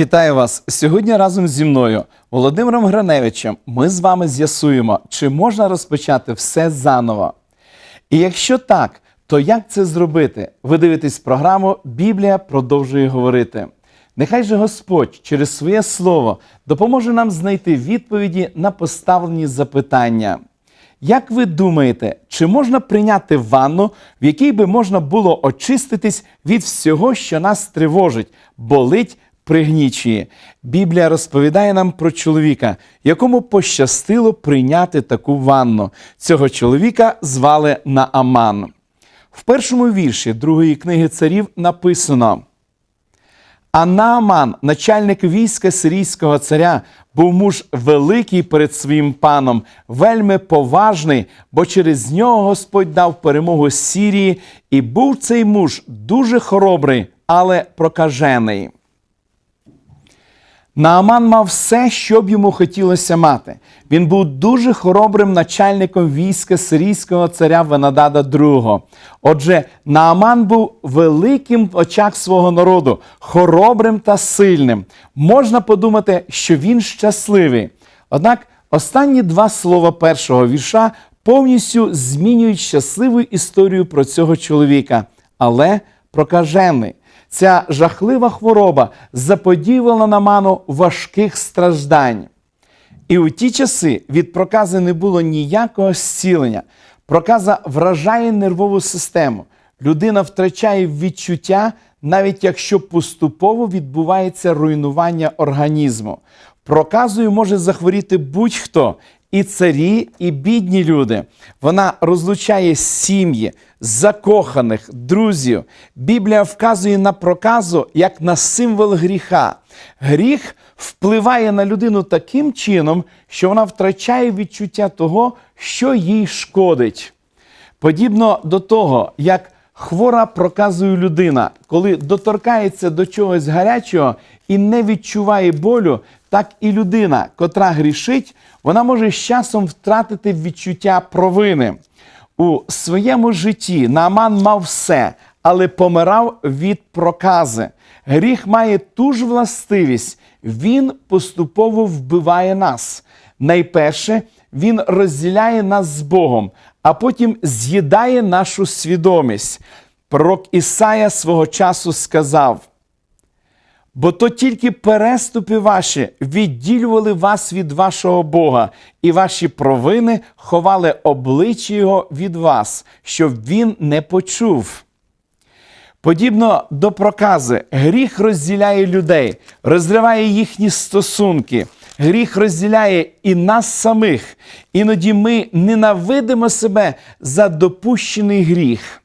Вітаю вас сьогодні разом зі мною, Володимиром Граневичем. Ми з вами з'ясуємо, чи можна розпочати все заново. І якщо так, то як це зробити? Ви дивитесь програму Біблія продовжує говорити. Нехай же Господь через своє слово допоможе нам знайти відповіді на поставлені запитання. Як ви думаєте, чи можна прийняти ванну, в якій би можна було очиститись від всього, що нас тривожить, болить, пригнічує? Біблія розповідає нам про чоловіка, якому пощастило прийняти таку ванну. Цього чоловіка звали Нааман. В першому вірші другої книги царів написано. А Нааман, начальник війська сирійського царя, був муж великий перед своїм паном, вельми поважний, бо через нього Господь дав перемогу Сірії, і був цей муж дуже хоробрий, але прокажений. Нааман мав все, що б йому хотілося мати. Він був дуже хоробрим начальником війська сирійського царя Венадада II. Отже, Нааман був великим в очах свого народу, хоробрим та сильним. Можна подумати, що він щасливий. Однак останні два слова першого вірша повністю змінюють щасливу історію про цього чоловіка, але прокажений. Ця жахлива хвороба заподіювала Наману важких страждань. І у ті часи від прокази не було ніякого зцілення. Проказа вражає нервову систему. Людина втрачає відчуття, навіть якщо поступово відбувається руйнування організму. Проказою може захворіти будь-хто, і царі, і бідні люди. Вона розлучає сім'ї, закоханих, друзів. Біблія вказує на проказу як на символ гріха. Гріх впливає на людину таким чином, що вона втрачає відчуття того, що їй шкодить. Подібно до того, як хвора проказує людина, коли доторкається до чогось гарячого і не відчуває болю, так і людина, котра грішить, вона може з часом втратити відчуття провини. У своєму житті Нааман мав все, але помирав від прокази. Гріх має ту ж властивість, він поступово вбиває нас. Найперше, він розділяє нас з Богом, а потім з'їдає нашу свідомість. Пророк Ісая свого часу сказав: бо то тільки переступи ваші відділювали вас від вашого Бога, і ваші провини ховали обличчя Його від вас, щоб він не почув. Подібно до прокази, гріх розділяє людей, розриває їхні стосунки. Гріх розділяє і нас самих. Іноді ми ненавидимо себе за допущений гріх.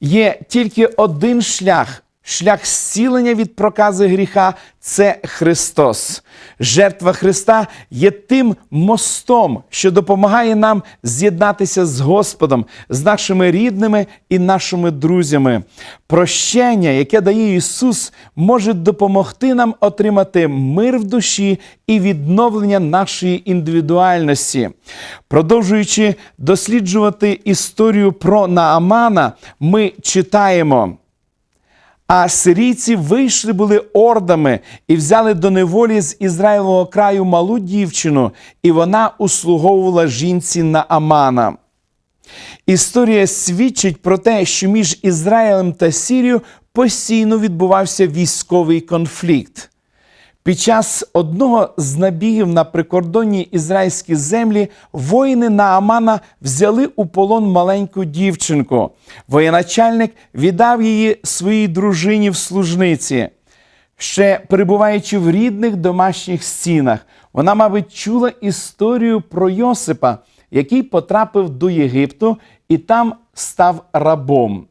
Є тільки один шлях. Шлях зцілення від прокази гріха це Христос. Жертва Христа є тим мостом, що допомагає нам з'єднатися з Господом, з нашими рідними і нашими друзями. Прощення, яке дає Ісус, може допомогти нам отримати мир в душі і відновлення нашої індивідуальності. Продовжуючи досліджувати історію про Наамана, ми читаємо. А сирійці вийшли були ордами і взяли до неволі з Ізраїлового краю малу дівчину, і вона услуговувала жінці Наамана. Історія свідчить про те, що між Ізраїлем та Сірією постійно відбувався військовий конфлікт. Під час одного з набігів на прикордонні ізраїльські землі воїни Наамана взяли у полон маленьку дівчинку. Воєначальник віддав її своїй дружині в служниці. Ще перебуваючи в рідних домашніх стінах, вона, мабуть, чула історію про Йосипа, який потрапив до Єгипту і там став рабом.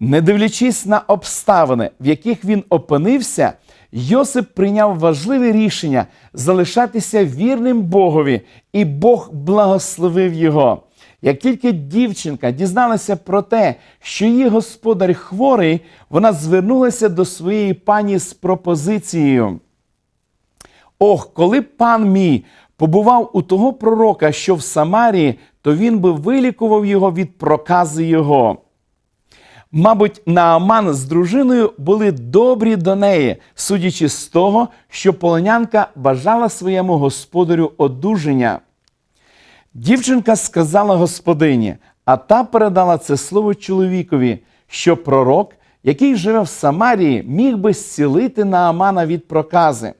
Не дивлячись на обставини, в яких він опинився, Йосип прийняв важливе рішення залишатися вірним Богові, і Бог благословив його. Як тільки дівчинка дізналася про те, що її господар хворий, вона звернулася до своєї пані з пропозицією. Ох, коли пан мій побував у того пророка, що в Самарії, то він би вилікував його від прокази його. Мабуть, Нааман з дружиною були добрі до неї, судячи з того, що полонянка бажала своєму господарю одужання. Дівчинка сказала господині, а та передала це слово чоловікові, що пророк, який живе в Самарії, міг би зцілити Наамана від прокази.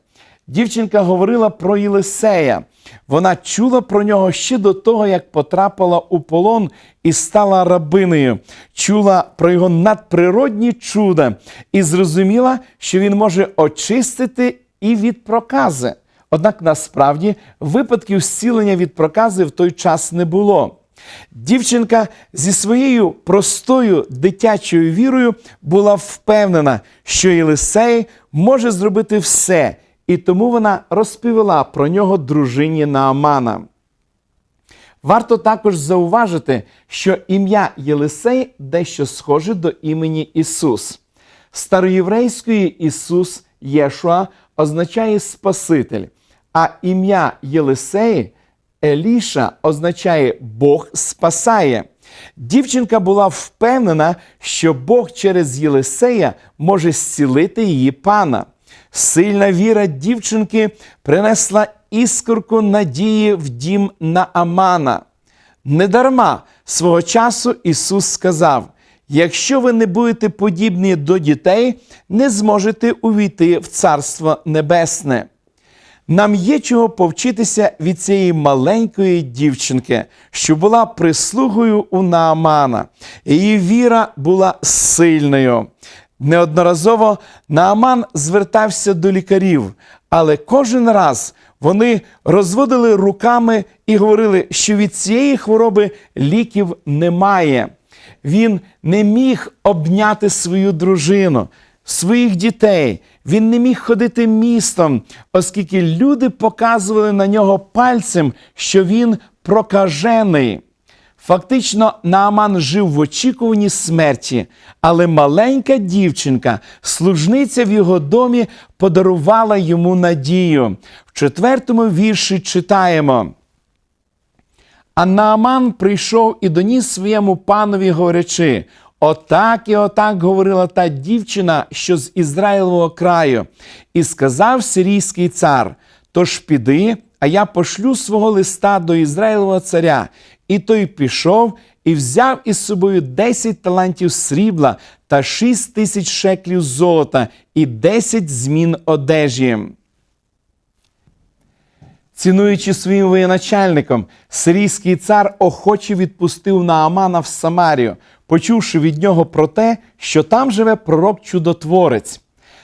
Дівчинка говорила про Єлисея. Вона чула про нього ще до того, як потрапила у полон і стала рабинею, чула про його надприродні чуда і зрозуміла, що він може очистити і від прокази. Однак насправді випадків зцілення від прокази в той час не було. Дівчинка зі своєю простою дитячою вірою була впевнена, що Єлисей може зробити все, і тому вона розповіла про нього дружині Наамана. Варто також зауважити, що ім'я Єлисей дещо схоже до імені Ісус. Староєврейської Ісус Єшуа означає Спаситель, а ім'я Єлисей Еліша означає Бог спасає. Дівчинка була впевнена, що Бог через Єлисея може зцілити її пана. Сильна віра дівчинки принесла іскорку надії в дім Наамана. Недарма свого часу Ісус сказав: якщо ви не будете подібні до дітей, не зможете увійти в Царство Небесне. Нам є чого повчитися від цієї маленької дівчинки, що була прислугою у Наамана. Її віра була сильною. Неодноразово Нааман звертався до лікарів, але кожен раз вони розводили руками і говорили, що від цієї хвороби ліків немає. Він не міг обняти свою дружину, своїх дітей. Він не міг ходити містом, оскільки люди показували на нього пальцем, що він прокажений. Фактично, Нааман жив в очікуванні смерті, але маленька дівчинка, служниця в його домі, подарувала йому надію. В четвертому вірші читаємо. А Нааман прийшов і доніс своєму панові, говорячи: Отак і отак говорила та дівчина, що з Ізраїлового краю, і сказав сирійський цар: Тож піди, а я пошлю свого листа до Ізраїлового царя. І той пішов і взяв із собою 10 талантів срібла та 6 тисяч шеклів золота і 10 змін одежі. Цінуючи своїм воєначальником, сирійський цар охоче відпустив Наамана в Самарію, почувши від нього про те, що там живе пророк чудотворець.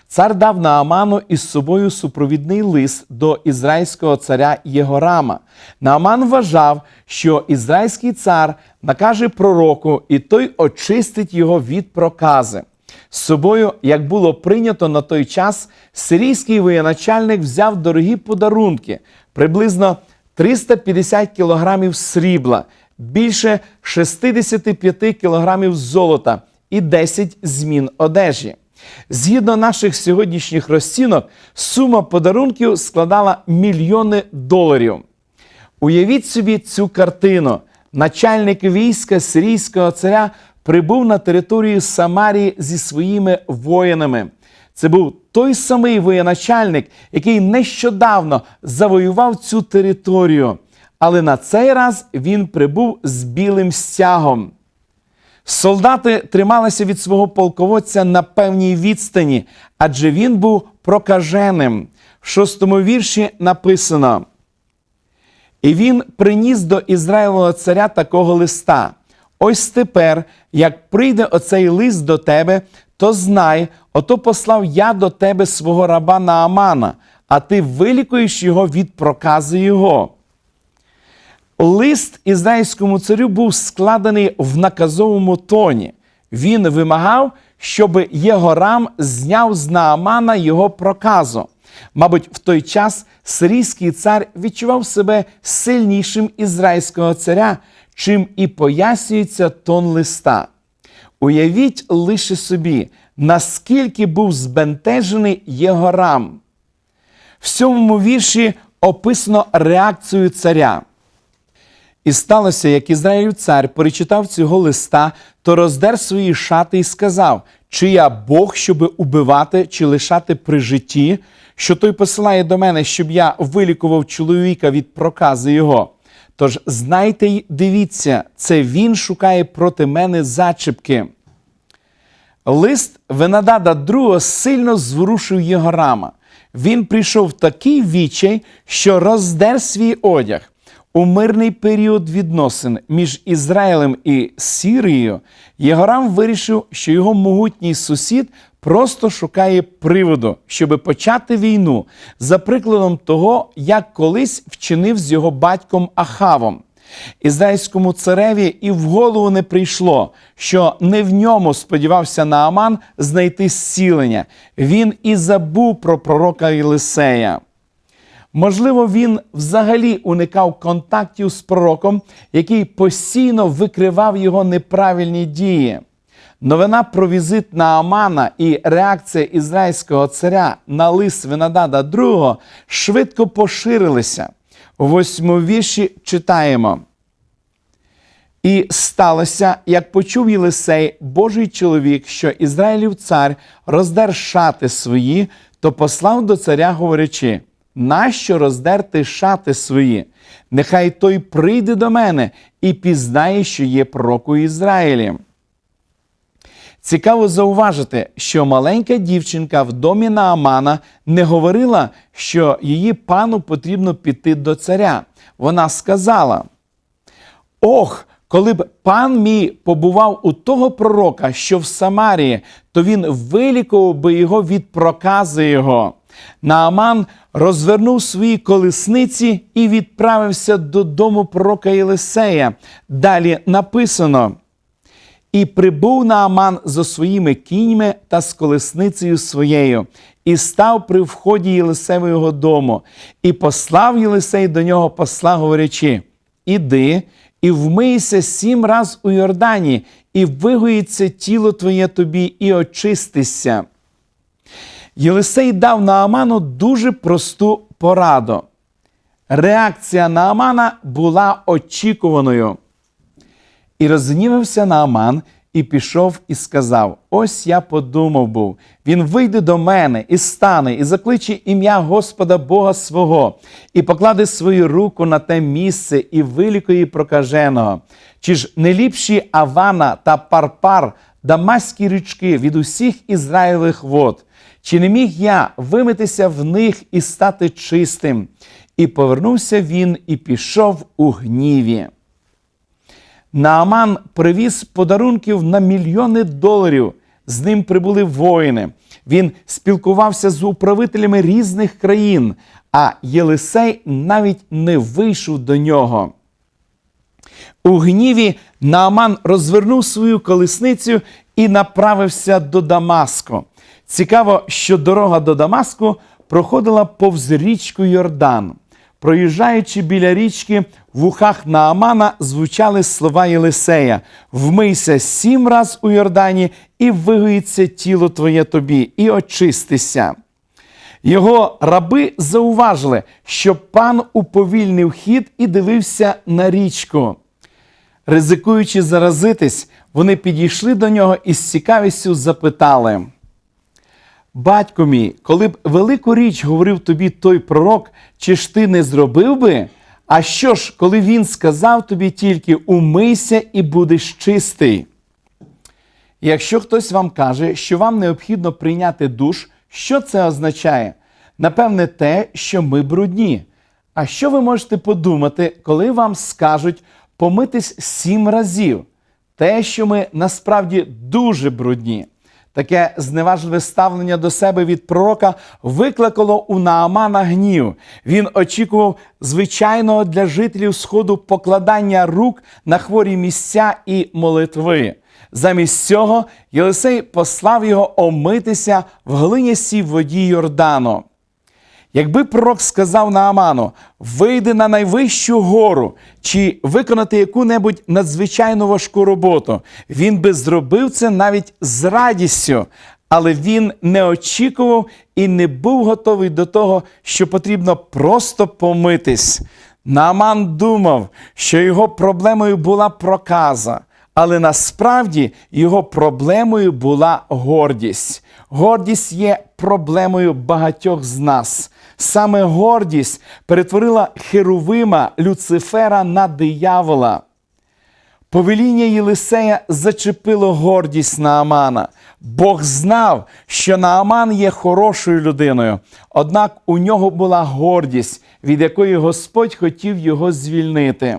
Цар дав Нааману із собою супровідний лист до ізраїльського царя Єгорама. Нааман вважав, що ізраїльський цар накаже пророку, і той очистить його від прокази. З собою, як було прийнято на той час, сирійський воєначальник взяв дорогі подарунки, приблизно 350 кілограмів срібла, більше 65 кілограмів золота і 10 змін одежі. Згідно наших сьогоднішніх розцінок, сума подарунків складала мільйони доларів. Уявіть собі цю картину. Начальник війська сирійського царя прибув на територію Самарії зі своїми воїнами. Це був той самий воєначальник, який нещодавно завоював цю територію. Але на цей раз він прибув з білим стягом. Солдати трималися від свого полководця на певній відстані, адже він був прокаженим. В шостому вірші написано: І він приніс до Ізраїлового царя такого листа. Ось тепер, як прийде оцей лист до тебе, то знай, ото послав я до тебе свого раба Наамана, а ти вилікуєш його від прокази його. Лист ізраїльському царю був складений в наказовому тоні. Він вимагав, щоб Єгорам зняв з Наамана його проказу. Мабуть, в той час сирійський цар відчував себе сильнішим ізраїльського царя, чим і пояснюється тон листа. Уявіть лише собі, наскільки був збентежений Єгорам. В сьомому вірші описано реакцію царя. І сталося, як Ізраїлів цар перечитав цього листа, то роздер свої шати і сказав: Чи я Бог, щоби убивати чи лишати при житті, що той посилає до мене, щоб я вилікував чоловіка від прокази його. Тож знайте й дивіться, це він шукає проти мене зачіпки. Лист Венадада II сильно зворушив його рама. Він прийшов в такий відчай, що роздер свій одяг. У мирний період відносин між Ізраїлем і Сірією Єгорам вирішив, що його могутній сусід просто шукає приводу, щоб почати війну, за прикладом того, як колись вчинив з його батьком Ахавом. Ізраїльському цареві і в голову не прийшло, що не в ньому сподівався Нааман знайти зцілення. Він і забув про пророка Єлисея. Можливо, він взагалі уникав контактів з пророком, який постійно викривав його неправильні дії. Новина про візит Наамана і реакція ізраїльського царя на лист Винадада II швидко поширилися. У восьмому вірші читаємо. І сталося, як почув Єлисей, Божий чоловік, що Ізраїлів цар роздер шати свої, то послав до царя, говорячи: нащо роздерти шати свої? Нехай той прийде до мене і пізнає, що є пророк у Ізраїлі. Цікаво зауважити, що маленька дівчинка в домі Наамана не говорила, що її пану потрібно піти до царя. Вона сказала: Ох, коли б пан мій побував у того пророка, що в Самарії, то він вилікував би його від прокази його. Нааман розвернув свої колесниці і відправився додому пророка Єлисея. Далі написано. І прибув Нааман зо своїми кіньми та з колесницею своєю, і став при вході Єлисеєвого дому, і послав Єлисей до нього посла, говорячи: Іди і вмийся сім раз у Йордані, і вигоїться тіло твоє тобі, і очистися. Єлисей дав Нааману дуже просту пораду. Реакція Наамана була очікуваною. І розгнівався Нааман і пішов і сказав: Ось я подумав був, він вийде до мене і стане, і закличе ім'я Господа Бога свого, і покладе свою руку на те місце і вилікує прокаженого. Чи ж не ліпші Авана та Парпар, дамаські річки від усіх Ізраїлевих вод? Чи не міг я вимитися в них і стати чистим? І повернувся він і пішов у гніві. Нааман привіз подарунків на мільйони доларів. З ним прибули воїни. Він спілкувався з управителями різних країн, а Єлисей навіть не вийшов до нього. У гніві Нааман розвернув свою колесницю і направився до Дамаску. Цікаво, що дорога до Дамаску проходила повз річку Йордан. Проїжджаючи біля річки, в ухах Наамана звучали слова Єлисея: Вмийся сім раз у Йордані, і вигоїться тіло твоє тобі, і очистися. Його раби зауважили, що пан уповільнив хід і дивився на річку. Ризикуючи заразитись, вони підійшли до нього і з цікавістю запитали. Батько мій, коли б велику річ говорив тобі той пророк, чи ж ти не зробив би? А що ж, коли він сказав тобі тільки умийся і будеш чистий? Якщо хтось вам каже, що вам необхідно прийняти душ, що це означає? Напевне, те, що ми брудні. А що ви можете подумати, коли вам скажуть помитись сім разів? Те, що ми насправді дуже брудні. Таке зневажливе ставлення до себе від пророка викликало у Наамана гнів. Він очікував звичайного для жителів Сходу покладання рук на хворі місця і молитви. Замість цього Єлисей послав його омитися в глиністій воді Йордану. Якби пророк сказав Нааману, вийди на найвищу гору чи виконати яку-небудь надзвичайно важку роботу, він би зробив це навіть з радістю, але він не очікував і не був готовий до того, що потрібно просто помитись. Нааман думав, що його проблемою була проказа, але насправді його проблемою була гордість. Гордість є проблемою багатьох з нас. Саме гордість перетворила Херувима Люцифера на диявола. Повеління Єлисея зачепило гордість Наамана. Бог знав, що Нааман є хорошою людиною, однак у нього була гордість, від якої Господь хотів його звільнити.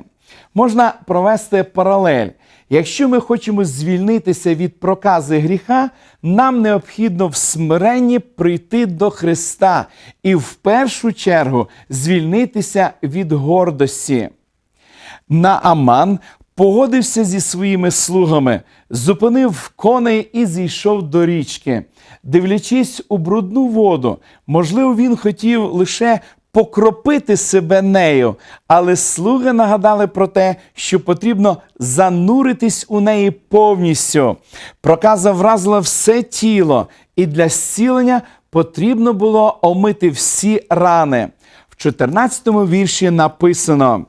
Можна провести паралель. Якщо ми хочемо звільнитися від прокази гріха, нам необхідно в смиренні прийти до Христа і в першу чергу звільнитися від гордості. Нааман погодився зі своїми слугами, зупинив коней і зійшов до річки. Дивлячись у брудну воду, можливо, він хотів лише покропити себе нею, але слуги нагадали про те, що потрібно зануритись у неї повністю. Проказа вразила все тіло, і для зцілення потрібно було омити всі рани. В 14 вірші написано.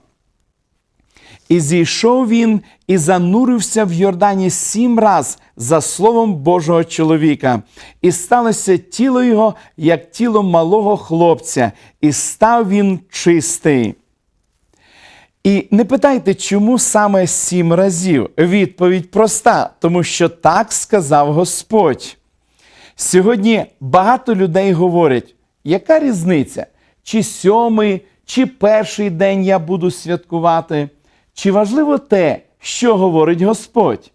І зійшов він і занурився в Йордані сім раз за словом Божого чоловіка, і сталося тіло його, як тіло малого хлопця, і став він чистий. І не питайте, чому саме сім разів. Відповідь проста, тому що так сказав Господь. Сьогодні багато людей говорять, яка різниця, чи сьомий, чи перший день я буду святкувати. Чи важливо те, що говорить Господь?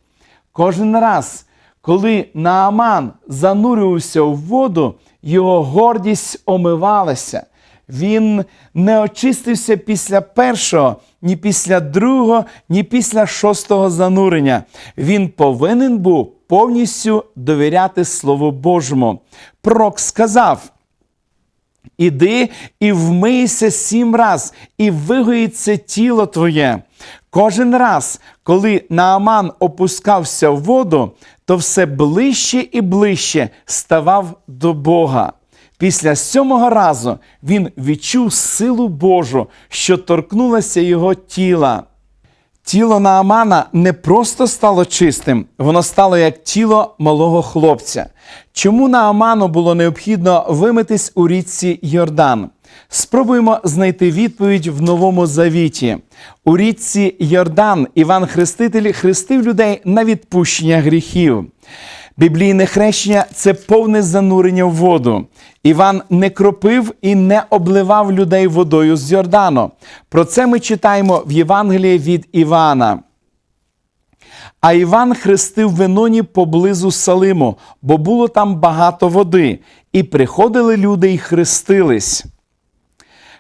Кожен раз, коли Нааман занурювався в воду, його гордість омивалася. Він не очистився після першого, ні після другого, ні після шостого занурення. Він повинен був повністю довіряти Слову Божому. Пророк сказав. Іди і вмийся сім раз, і вигоїться тіло твоє. Кожен раз, коли Нааман опускався в воду, то все ближче і ближче ставав до Бога. Після сьомого разу він відчув силу Божу, що торкнулася його тіла. Тіло Наамана не просто стало чистим, воно стало як тіло малого хлопця. Чому Нааману було необхідно вимитись у річці Йордан? Спробуємо знайти відповідь в Новому Завіті. У річці Йордан Іван Хреститель хрестив людей на відпущення гріхів. Біблійне хрещення це повне занурення в воду. Іван не кропив і не обливав людей водою з Йордану. Про це ми читаємо в Євангелії від Івана. А Іван хрестив в Еноні поблизу Салиму, бо було там багато води, і приходили люди й хрестились.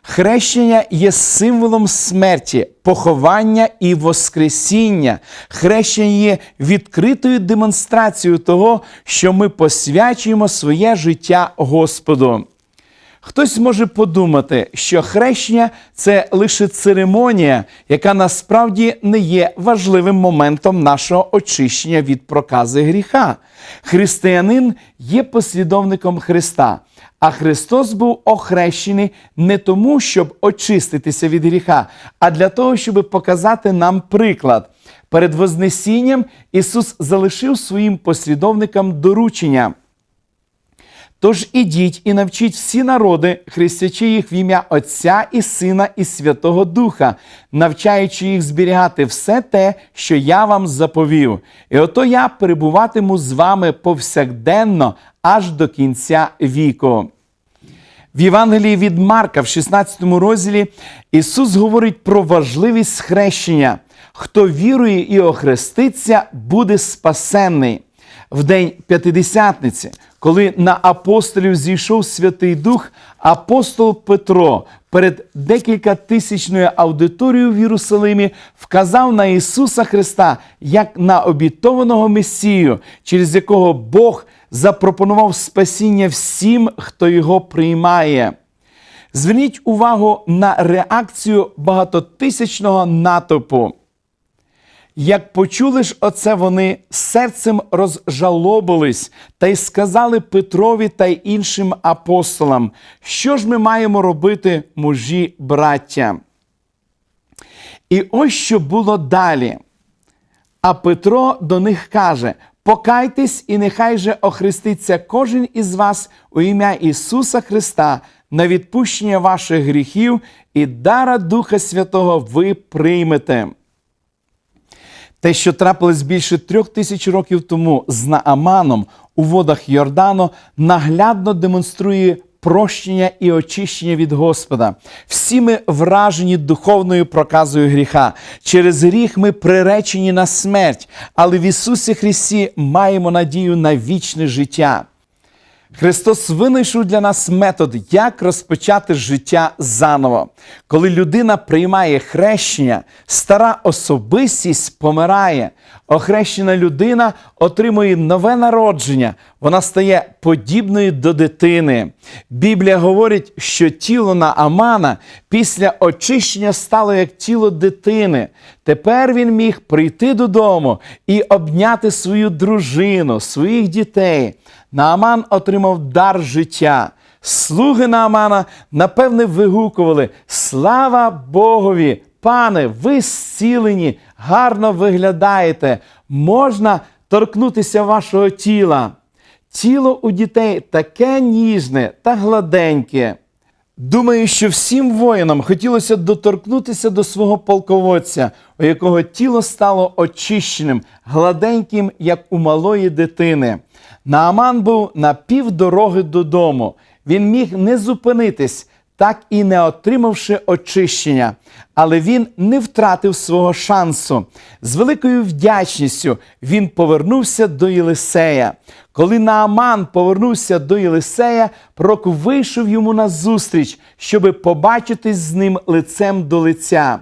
Хрещення є символом смерті, поховання і воскресіння. Хрещення є відкритою демонстрацією того, що ми посвячуємо своє життя Господу. Хтось може подумати, що хрещення це лише церемонія, яка насправді не є важливим моментом нашого очищення від прокази гріха. Християнин є послідовником Христа. А Христос був охрещений не тому, щоб очиститися від гріха, а для того, щоб показати нам приклад. Перед Вознесінням Ісус залишив своїм послідовникам доручення. Тож ідіть і навчіть всі народи, хрестячи їх в ім'я Отця і Сина, і Святого Духа, навчаючи їх зберігати все те, що я вам заповів. І ото я перебуватиму з вами повсякденно аж до кінця віку. В Євангелії від Марка, в 16 розділі, Ісус говорить про важливість хрещення. Хто вірує і охреститься, буде спасенний. В день П'ятидесятниці, коли на апостолів зійшов Святий Дух, апостол Петро перед декілька тисячною аудиторією в Єрусалимі вказав на Ісуса Христа як на обітованого Месію, через якого Бог запропонував спасіння всім, хто його приймає. Зверніть увагу на реакцію багатотисячного натовпу. Як почули ж оце вони серцем розжалобились та й сказали Петрові та й іншим апостолам, що ж ми маємо робити, мужі браття? І ось що було далі. А Петро до них каже: Покайтесь, і нехай же охреститься кожен із вас у ім'я Ісуса Христа на відпущення ваших гріхів, і дара Духа Святого ви приймете. Те, що трапилось більше трьох тисяч років тому з Нааманом у водах Йордану, наглядно демонструє прощення і очищення від Господа. Всі ми вражені духовною проказою гріха. Через гріх ми приречені на смерть, але в Ісусі Христі маємо надію на вічне життя. Христос винайшов для нас метод, як розпочати життя заново. Коли людина приймає хрещення, стара особистість помирає. Охрещена людина отримує нове народження, вона стає подібною до дитини. Біблія говорить, що тіло Наамана після очищення стало як тіло дитини. Тепер він міг прийти додому і обняти свою дружину, своїх дітей. Нааман отримав дар життя. Слуги Наамана, напевне, вигукували: Слава Богові! Пане, ви зцілені, гарно виглядаєте, можна торкнутися вашого тіла. Тіло у дітей таке ніжне та гладеньке. Думаю, що всім воїнам хотілося доторкнутися до свого полководця, у якого тіло стало очищеним, гладеньким, як у малої дитини. Нааман був на півдороги додому. Він міг не зупинитись, так і не отримавши очищення. Але він не втратив свого шансу. З великою вдячністю він повернувся до Єлисея. Коли Нааман повернувся до Єлисея, пророк вийшов йому назустріч, щоби побачитись з ним лицем до лиця.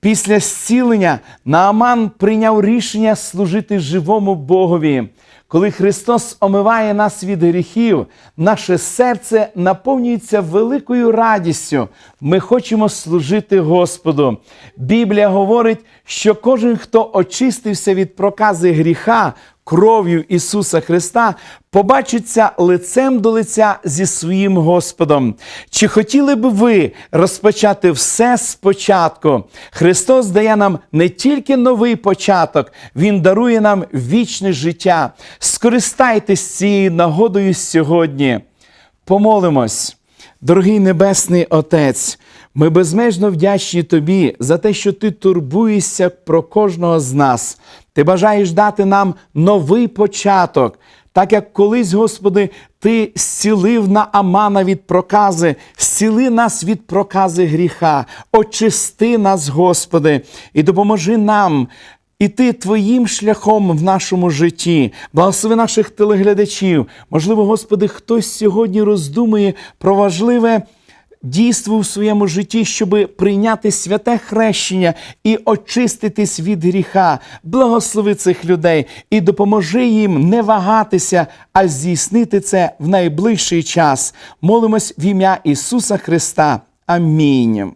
Після зцілення Нааман прийняв рішення служити живому Богові. Коли Христос омиває нас від гріхів, наше серце наповнюється великою радістю. Ми хочемо служити Господу. Біблія говорить, що кожен, хто очистився від прокази гріха, кров'ю Ісуса Христа, побачиться лицем до лиця зі своїм Господом. Чи хотіли б ви розпочати все спочатку? Христос дає нам не тільки новий початок, Він дарує нам вічне життя. Скористайтесь цією нагодою сьогодні. Помолимось. Дорогий Небесний Отець, ми безмежно вдячні Тобі за те, що Ти турбуєшся про кожного з нас. Ти бажаєш дати нам новий початок. Так як колись, Господи, Ти зцілив на Амана від прокази, зціли нас від прокази гріха, очисти нас, Господи, і допоможи нам іти Твоїм шляхом в нашому житті. Благослови наших телеглядачів. Можливо, Господи, хтось сьогодні роздумує про важливе. Дійство в своєму житті, щоб прийняти святе хрещення і очиститись від гріха, благослови цих людей і допоможи їм не вагатися, а здійснити це в найближчий час. Молимось в ім'я Ісуса Христа. Амінь.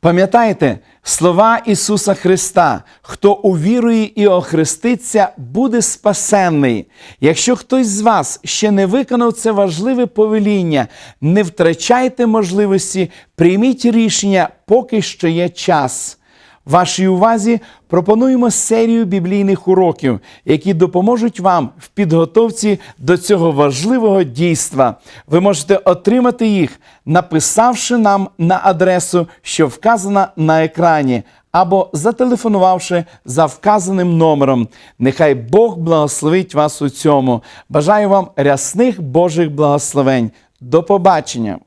Пам'ятайте слова Ісуса Христа: хто увірує і охреститься, буде спасенний. Якщо хтось з вас ще не виконав це важливе повеління, не втрачайте можливості, прийміть рішення, поки що є час. Вашій увазі пропонуємо серію біблійних уроків, які допоможуть вам в підготовці до цього важливого дійства. Ви можете отримати їх, написавши нам на адресу, що вказана на екрані, або зателефонувавши за вказаним номером. Нехай Бог благословить вас у цьому. Бажаю вам рясних Божих благословень. До побачення!